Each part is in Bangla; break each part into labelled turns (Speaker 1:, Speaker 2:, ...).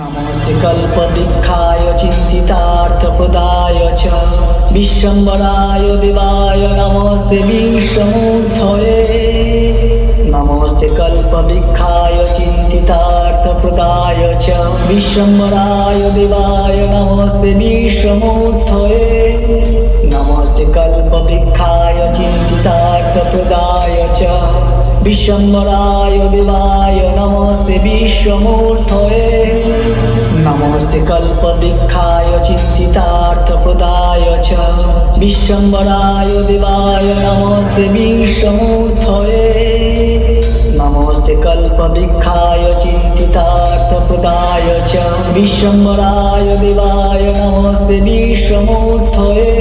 Speaker 1: नमस्ते कल्पवृक्षाय चिन्तितार्थप्रदाय च विश्वम्बराय देवाय नमस्ते विश्वमूर्धये नमस्ते कल्पवृक्षाय चिन्तितार्थप्रदाय च विश्वम्बराय देवाय नमस्ते विश्वमूर्धये नमस्ते कल्पवृक्षाय चिन्तितार्थप्रदाय च विश्वम्बराय देवाय नमस्ते विश्वमूर्धये नमस्ते कल्पवृक्षाय चिन्तितार्थप्रदाय च विश्वम्बराय देवाय नमस्ते विश्वमूर्धये नमस्ते कल्पवृक्षाय चिन्तितार्थप्रदाय च विश्वम्बराय देवाय नमस्ते विश्वमूर्धये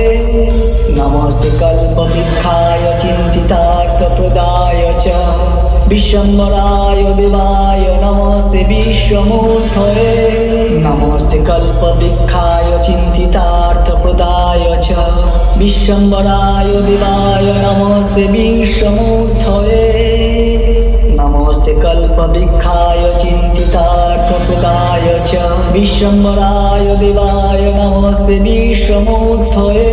Speaker 1: नमस्ते कल्पवृक्षाय चिन्तितार्थप्रदाय च विश्वम्बराय देवाय नमस्ते विश्वमूर्धये नमस्ते कल्पवृक्षाय चिन्तितार्थप्रदाय च विश्वम्बराय देवाय नमस्ते विश्वमूर्धये नमस्ते कल्पवृक्षाय चिन्तितार्थप्रदाय च विश्वम्बराय देवाय नमस्ते विश्वमूर्धये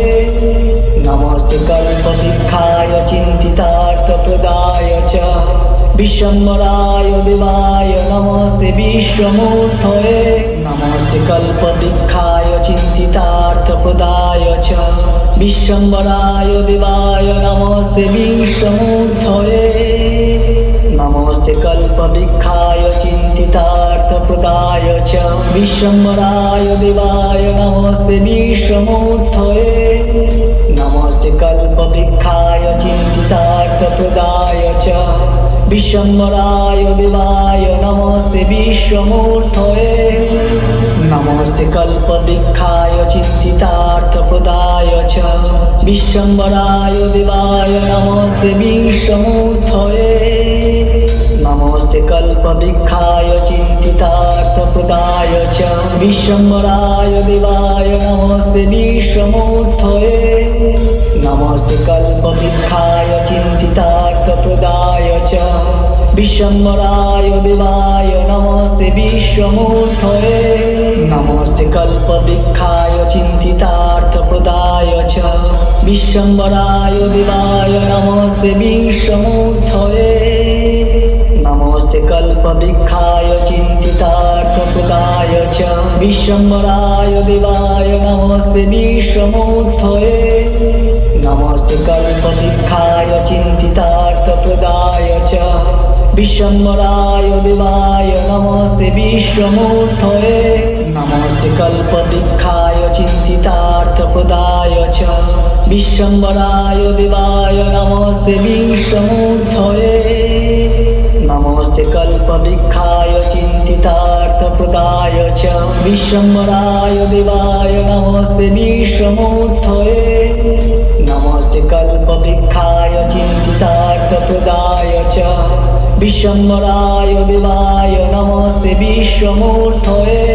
Speaker 1: नमस्ते कल्पवृक्षाय चिन्तितार्थप्रदाय च विश्वम्बराय देवाय नमस्ते विश्वमूर्धये नमस्ते कल्पवृक्षाय चिन्तितार्थप्रदाय च विश्वम्बराय देवाय नमस्ते विश्वमूर्धये नमस्ते कल्पवृक्षाय चिन्तितार्थप्रदाय च विश्वम्बराय देवाय नमस्ते विश्वमूर्धये नमस्ते कल्पवृक्षाय चिन्तितार्थप्रदाय চ বিশ্বম্বরায় দেবায় নমস্তে বিশ্বমূর্থ নমস্তে কল্প কল্পদীক্ষায় চিন্তিতার্থ প্রদায় চ। বিশ্বম্বরায় দেবায় নমস্তে বিশ্বমূর্থ নমস্তে কল্প কল্পবৃক্ষায় চিন্তিতার্থ প্রদায় চ। বিশ্বম্বরায় দেবায় নমস্তে বিশ্বমূর্থ নমস্তে কল্প কল্পবৃক্ষায় চিন্তিতা चिन्तितार्थप्रदाय च विश्वम्बराय देवाय नमस्ते विश्वमूर्धये नमस्ते कल्पवृक्षाय चिन्तितार्थप्रदाय च विश्वम्बराय देवाय नमस्ते विश्वमूर्धये नमस्ते कल्पवृक्षाय चिन्तितार्थप्रदाय च विश्वम्बराय देवाय नमस्ते विश्वमूर्धये नमस्ते कल्पवृक्षाय चिन्तितार्थप्रदाय च विश्वम्बराय देवाय नमस्ते विश्वमूर्धये नमस्ते कल्पवृक्षाय चिन्तितार्थप्रदाय च विश्वम्बराय देवाय नमस्ते विश्वमूर्धये नमस्ते कल्पवृक्षाय चिन्तितार्थप्रदाय च विश्वम्बराय देवाय नमस्ते विश्वमूर्धये नमस्ते कल्पवृक्षाय चिन्तितार्थप्रदाय च विश्वम्बराय देवाय नमस्ते विश्वमूर्धये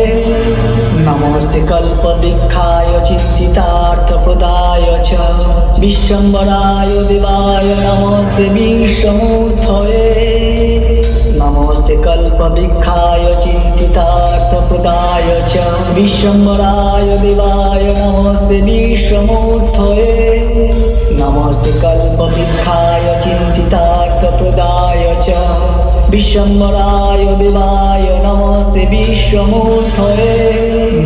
Speaker 1: नमस्ते कल्पवृक्षाय चिन्तितार्थप्रदाय च विश्वम्बराय देवाय नमस्ते विश्वमूर्धये नमस्ते कल्पवृक्षाय चिन्तितार्थप्रदाय च विश्वम्बराय देवाय नमस्ते विश्वमूर्धये नमस्ते कल्पवृक्षाय चिन्तितार्थप्रदाय च विश्वम्बराय देवाय नमस्ते विश्वमूर्धये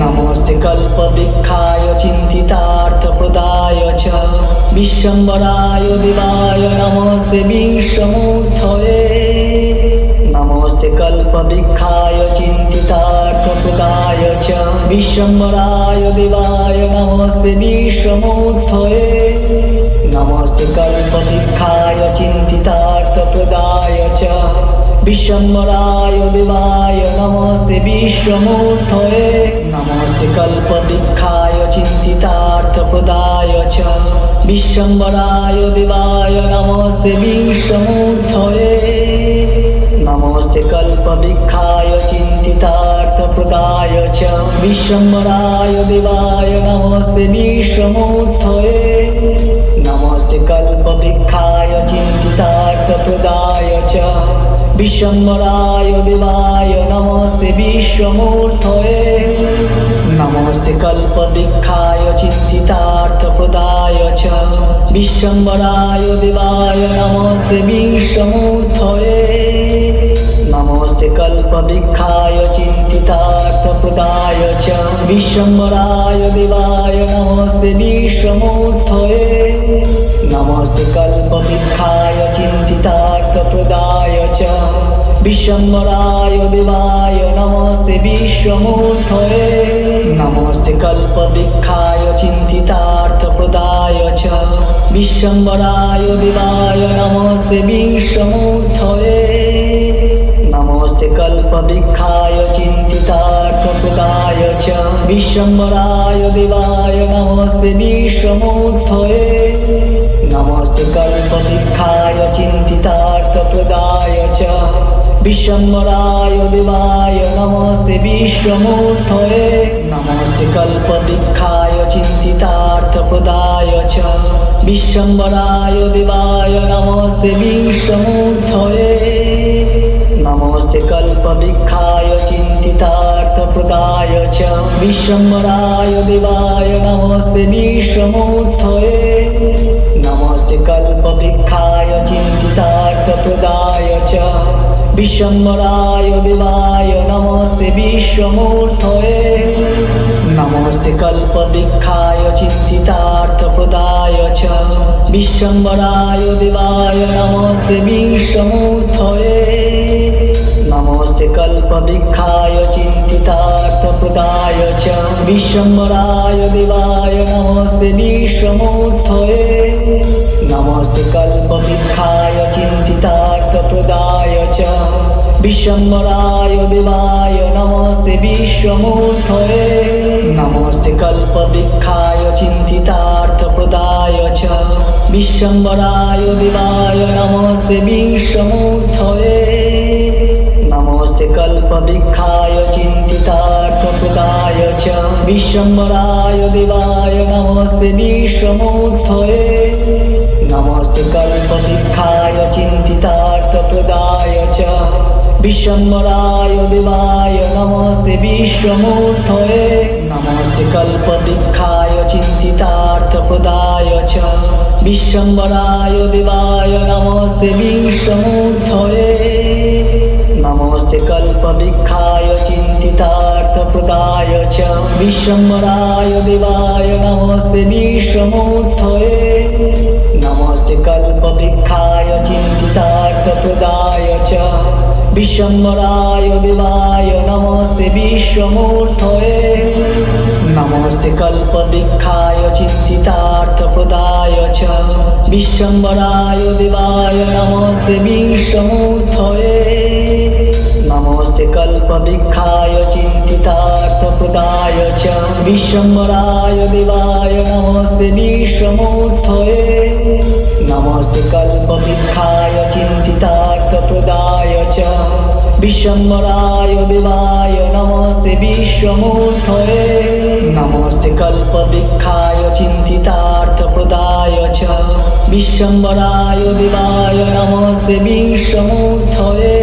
Speaker 1: नमस्ते कल्पवृक्षाय चिन्तितार्थप्रदाय च विश्वम्बराय देवाय नमस्ते विश्वमूर्धये नमस्ते कल्पवृक्षाय चिन्तितार्थप्रदाय च विश्वम्बराय देवाय नमस्ते विश्वमूर्धये नमस्ते कल्पवृक्षाय चिन्तितार्थप्रदाय च विश्वम्बराय देवाय नमस्ते विश्वमूर्धये नमस्ते कल्पवृक्षाय चिन्तितार्थप्रदाय च विश्वम्बराय देवाय नमस्ते विश्वमूर्धये नमस्ते कल्पवृक्षाय चिन्तितार्थप्रदाय च विश्वम्बराय देवाय नमस्ते विश्वमूर्धये नमस्ते कल्पवृक्षाय चिन्तितार्थप्रदाय च विश्वम्बराय देवाय नमस्ते विश्व विश्वमूर्धये नमस्ते कल्पवृक्षाय चिन्तितार्थप्रदाय च विश्वम्बराय देवाय नमस्ते विश्वमूर्धये नमस्ते कल्पवृक्षाय चिन्तितार्थप्रदाय च विश्वम्बराय देवाय नमस्ते विश्वमूर्धये नमस्ते कल्पवृक्षाय चिन्तितार्थप्रदाय च विश्वम्बराय देवाय नमस्ते विश्वमूर्धये नमस्ते कल्पवृक्षाय चिन्तितार्थप्रदाय च विश्वम्बराय देवाय नमस्ते विश्वमूर्धये नमस्ते कल्पवृक्षाय चिन्तितार्थप्रदाय च विश्वम्बराय देवाय नमस्ते विश्वमूर्धये नमस्ते कल्पवृक्षाय चिन्तितार्थप्रदाय च विश्वम्बराय देवाय नमस्ते विश्वमूर्धये नमस्ते कल्पवृक्षाय चिन्तितार्थप्रदाय च विश्वम्बराय देवाय नमस्ते विश्वमूर्धये नमस्ते कल्पवृक्षाय चिन्तितार्थप्रदाय च विश्वम्बराय देवाय नमस्ते विश्वमूर्धये नमस्ते कल्पवृक्षाय चिन्तितार्थप्रदाय च विश्वम्बराय देवाय नमस्ते विश्वमूर्धये নমস্তে কল্পবৃক্ষায় চিন্তিতার্থ প্রদায় চ বিশ্বম্বরায় দেবায় নমস্তে বিশ্বমূর্ধয়ে নমস্তে কল্পবৃক্ষায় চিন্তিতার্থ প্রদায় চ বিশ্বম্বরায় দেবায় নমস্তে বিশ্বমূর্ধয়ে নমস্তে কল্প কল্পবৃক্ষায় চিন্তিতার্থ প্রদায় চ विश्वम्बराय देवाय नमस्ते विश्वमूर्धये नमस्ते कल्पवृक्षाय चिन्तितार्थप्रदाय च विश्वम्बराय देवाय नमस्ते विश्वमूर्धये नमस्ते कल्पवृक्षाय चिन्तितार्थप्रदाय च विश्वम्बराय देवाय नमस्ते विश्वमूर्धये नमस्ते कल्पवृक्षाय चिन्तितार्थप्रदाय च विश्वम्बराय देवाय नमस्ते विश्वमूर्धये नमस्ते कल्पवृक्षाय चिन्तितार्थप्रदाय च विश्वम्बराय देवाय नमस्ते विश्वमूर्धये नमस्ते कल्पवृक्षाय चिन्तितार्थप्रदाय च विश्वम्बराय देवाय नमस्ते विश्वमूर्धये नमस्ते कल्पवृक्षाय चिन्तितार्थप्रदाय च विश्वम्बराय देवाय नमस्ते নমস্তে কল্প দীক্ষায় চিন্তিতার্থ প্রদায় চ বিশ্বম্বরায় দেবায় নমস্তে বিশ্বমূর্ধয়ে নমস্তে কল্প দীক্ষায় চিন্তিতার্থ প্রদায় চ বিশ্বম্বরায় দেবায় নমস্তে বিশ্বমূর্ধয়ে নমস্তে কল্প দীক্ষায় চিন্তিতার্থ প্রদায় च विश्वम्बराय देवाय नमस्ते विश्वमूर्धये नमस्ते कल्पवृक्षाय चिन्तितार्थप्रदाय च विश्वम्बराय देवाय नमस्ते विश्वमूर्धये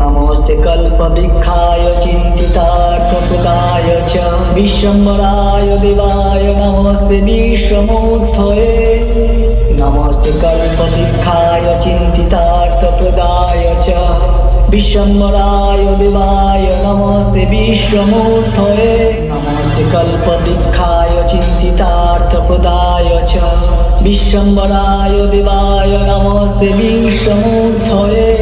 Speaker 1: नमस्ते कल्पवृक्षाय चिन्तितार्थप्रदाय च विश्वम्बराय देवाय नमस्ते विश्वमूर्धये नमस्ते कल्पवृक्षाय चिन्तितार्थप्रदाय च विश्वम्बराय देवाय नमस्ते विश्वमूर्धये नमस्ते कल्पवृक्षाय चिन्तितार्थप्रदाय च विश्वम्बराय देवाय नमस्ते विश्वमूर्धये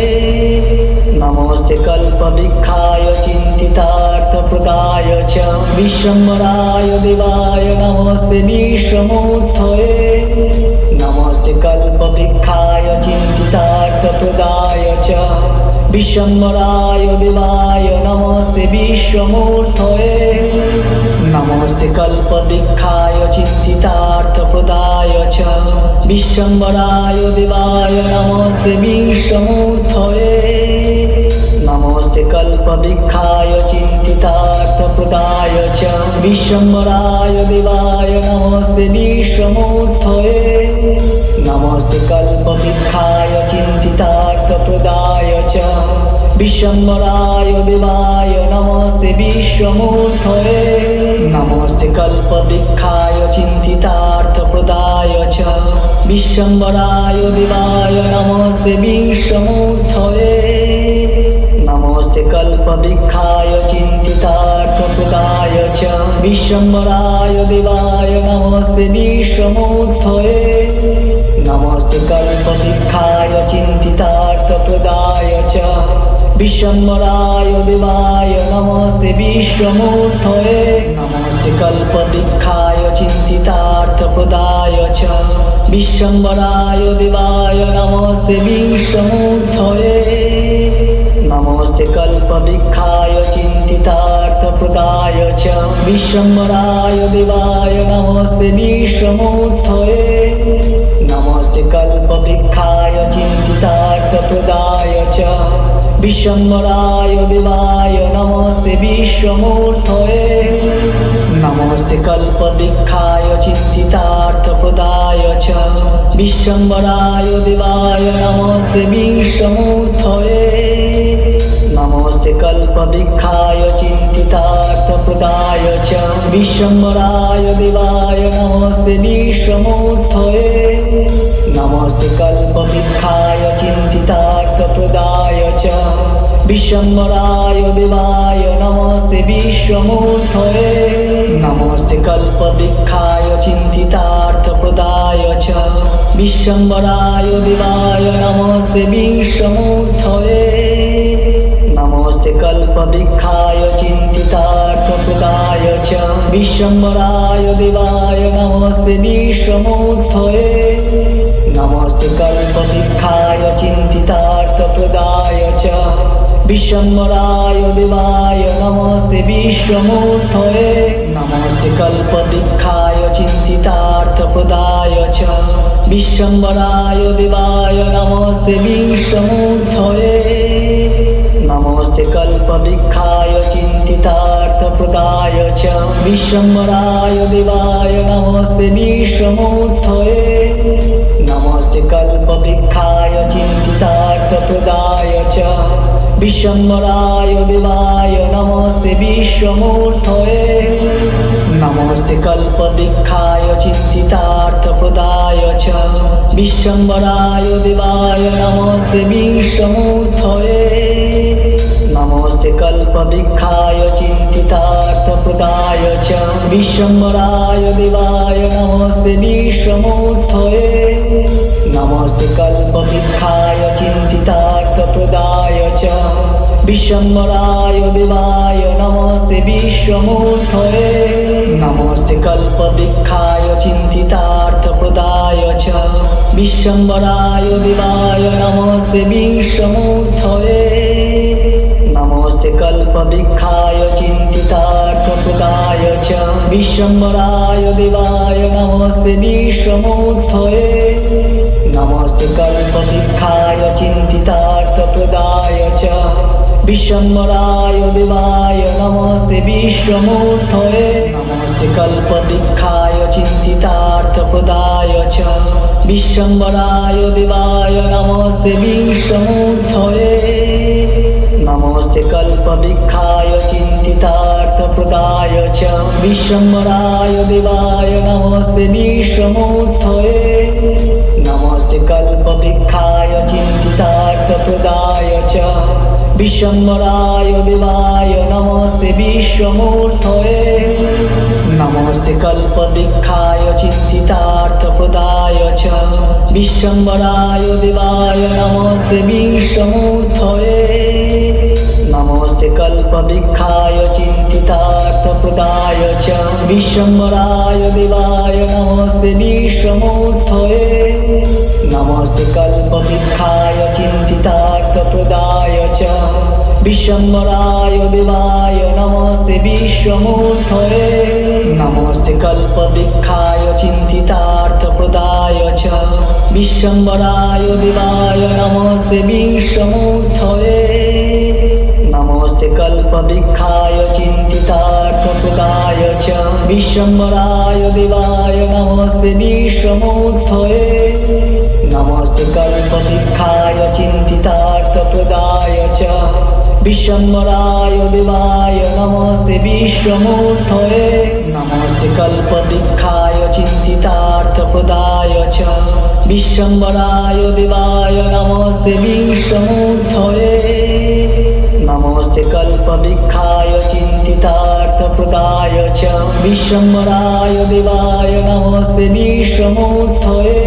Speaker 1: नमस्ते कल्पवृक्षाय चिन्तितार्थप्रदाय च विश्वम्बराय देवाय नमस्ते विश्वमूर्धये नमस्ते कल्पवृक्षाय चिन्तितार्थप्रदाय च विश्वम्बराय देवाय नमस्ते विश्वमूर्धये नमस्ते कल्पवृक्षाय चिन्तितार्थप्रदाय च विश्वम्बराय देवाय नमस्ते विश्वमूर्धये नमस्ते कल्पवृक्षाय चिन्तितार्थप्रदाय च विश्वम्बराय देवाय नमस्ते विश्वमूर्धये नमस्ते कल्पवृक्षाय चिन्तितार्थप्रदाय च विश्वम्बराय देवाय नमः नमस्ते विश्वमूर्धये नमस्ते कल्पवृक्षाय चिन्तितार्थप्रदाय च विश्वम्बराय देवाय नमस्ते विश्वमूर्धये नमस्ते कल्पवृक्षाय चिन्तितार्थप्रदाय च विश्वम्बराय देवाय नमस्ते विश्वमूर्धये नमस्ते कल्पवृक्षाय चिन्तितार्थप्रदाय च विश्वम्बराय देवाय नमस्ते विश्वमूर्धये नमस्ते कल्पवृक्षाय चिन्तितार्थप्रदाय च विश्वम्बराय देवाय नमस्ते विश्वमूर्धये नमस्ते कल्पवृक्षाय चिन्तितार्थप्रदाय च विश्वम्बराय देवाय नमस्ते विश्वमूर्धये नमस्ते বিশ্বম্বরায় দেবায় নমস্তে বিশ্বমূর্থয়ে নমস্তে কল্প কল্পবৃক্ষায় চিন্তিতার্থ প্রদায় চ। বিশ্বম্বরায় দেবায় নমস্তে বিশ্বমূর্থয়ে নমস্তে কল্প কল্পবৃক্ষায় চিন্তিতার্থ প্রদায় চ। বিশ্বম্বরায় দেবায় নমস্তে বিশ্বমূর্থয়ে নমস্তে কল্প কল্পবৃক্ষায় চিন্তিতা विश्वम्बराय देवाय नमस्ते विश्वमूर्धये नमस्ते कल्पवृक्षाय चिन्तितार्थप्रदाय च विश्वम्बराय देवाय नमस्ते विश्वमूर्धये नमस्ते कल्पवृक्षाय चिन्तितार्थप्रदाय च विश्वम्बराय देवाय नमस्ते विश्वमूर्धये नमस्ते कल्पवृक्षाय चिन्तितार्थप्रदाय च विश्वम्बराय देवाय नमस्ते विश्वमूर्धये नमस्ते कल्पवृक्षाय चिन्तितार्थप्रदाय च विश्वम्बराय देवाय नमस्ते विश्वमूर्धये नमस्ते कल्पवृक्षाय चिन्तितार्थप्रदाय च विश्वम्बराय देवाय नमस्ते विश्वमूर्धये नमस्ते कल्पवृक्षाय चिन्तितार्थप्रदाय च বিশ্বম্বরায় দেবায় নমস্তে বিশ্বমূর্তয়ে নমস্তে কল্পদীক্ষায় চিন্তিতার্থ প্রদায় চ। বিশ্বম্বরায় দেবায় নমস্তে বিশ্বমূর্তয়ে নমস্তে কল্পবৃক্ষায়, চিন্তিতার্থ প্রদায় চ। বিশ্বম্বরায় দেবায় নমস্তে বিশ্বমূর্তয়ে নমস্তে কল্পবৃক্ষায়, চিন্তিতার্থ প্রদায় চ। विश्वम्बराय देवाय नमस्ते विश्वमूर्धये नमस्ते कल्पवृक्षाय चिन्तितार्थप्रदाय च विश्वम्बराय देवाय नमस्ते विश्वमूर्धये नमस्ते कल्पवृक्षाय चिन्तितार्थप्रदाय च विश्वम्बराय देवाय नमस्ते विश्वमूर्धये नमस्ते कल्पवृक्षाय चिन्तितार्थप्रदाय च विश्वम्बराय देवाय नमस्ते विश्वमूर्धये नमस्ते कल्पवृक्षाय चिन्तितार्थप्रदाय च विश्वम्बराय देवाय नमस्ते विश्वमूर्धये नमस्ते कल्पवृक्षाय चिन्तितार्थप्रदाय च विश्वम्बराय देवाय नमस्ते विश्वमूर्धये नमस्ते कल्पवृक्षाय चिन्तितार्थप्रदाय च विश्वम्बराय देवाय नमस्ते विश्वमूर्धये नमस्ते कल्पवृक्षाय चिन्तितार्थप्रदाय च विश्वम्बराय देवाय नमस्ते विश्वमूर्धये नमस्ते कल्पवृक्षाय चिन्तितार्थप्रदाय च विश्वम्बराय देवाय नमस्ते विश्वमूर्धये नमस्ते कल्पवृक्षाय चिन्तितार्थप्रदाय च विश्वम्बराय देवाय নমস্তে বিশ্বমূর্ধয়ে নমস্তে কল্প কল্পবৃক্ষায় চিন্তিতার্থ প্রদায় চ। বিশ্বম্বরায় দিবায় নমস্তে বিশ্বমূর্ধয়ে নমস্তে কল্প কল্পবৃক্ষায় চিন্তিতার্থ প্রদায় চ। বিশ্বম্বরায় দিবায় নমস্তে বিশ্বমূর্ধয়ে নমস্তে কল্প কল্পবৃক্ষায় চিন্তিতার্থ প্রদায় চ। विश्वम्बराय देवाय नमः विश्वमूर्धये नमस्ते कल्पवृक्षाय चिन्तितार्थप्रदाय च विश्वम्बराय देवाय नमस्ते विश्वमूर्धये नमस्ते कल्पवृक्षाय चिन्तितार्थप्रदाय च विश्वम्बराय देवाय नमस्ते विश्वमूर्धये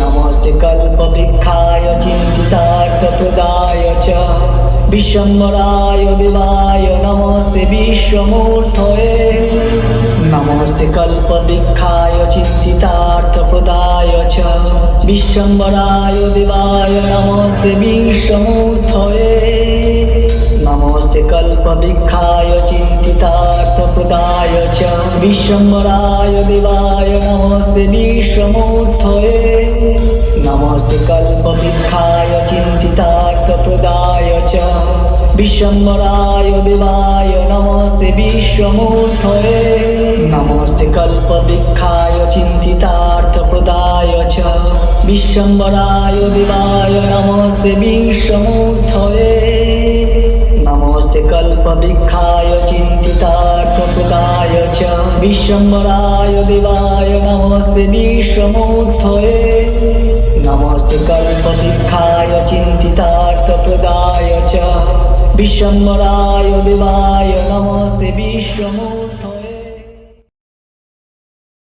Speaker 1: नमस्ते कल्पवृक्षाय चिन्तितार्थप्रदाय च विश्वम्बराय देवाय नमस्ते विश्वमूर्धये नमस्ते कल्पवृक्षाय चिन्तितार्थप्रदाय च विश्वम्बराय देवाय नमस्ते विश्वमूर्धये नमस्ते कल्पवृक्षाय चिन्तितार्थप्रदाय च विश्वम्बराय देवाय नमस्ते विश्वमूर्धये नमस्ते कल्पवृक्षाय তপ্রদায় চ। বিশ্বম্বরায় দেবায় নমস্তে বিশ্বমূর্ধয়ে নমস্তে কল্পবৃক্ষায় চিন্তিতার্থ প্রদায় চ। বিশ্বম্বরায় দেবায় নমস্তে বিশ্বমূর্ধয়ে নমস্তে কল্পবৃক্ষায় চিন্তিতার্থ প্রদায় চ। বিশ্বম্বরায় দেবায় নমস্তে বিশ্বমূর্ধয়ে নমস্তে কল্পবৃক্ষায় চিন্তিতা चिन्तितार्थप्रदाय च विश्वम्बराय देवाय नमस्ते विश्वमूर्धये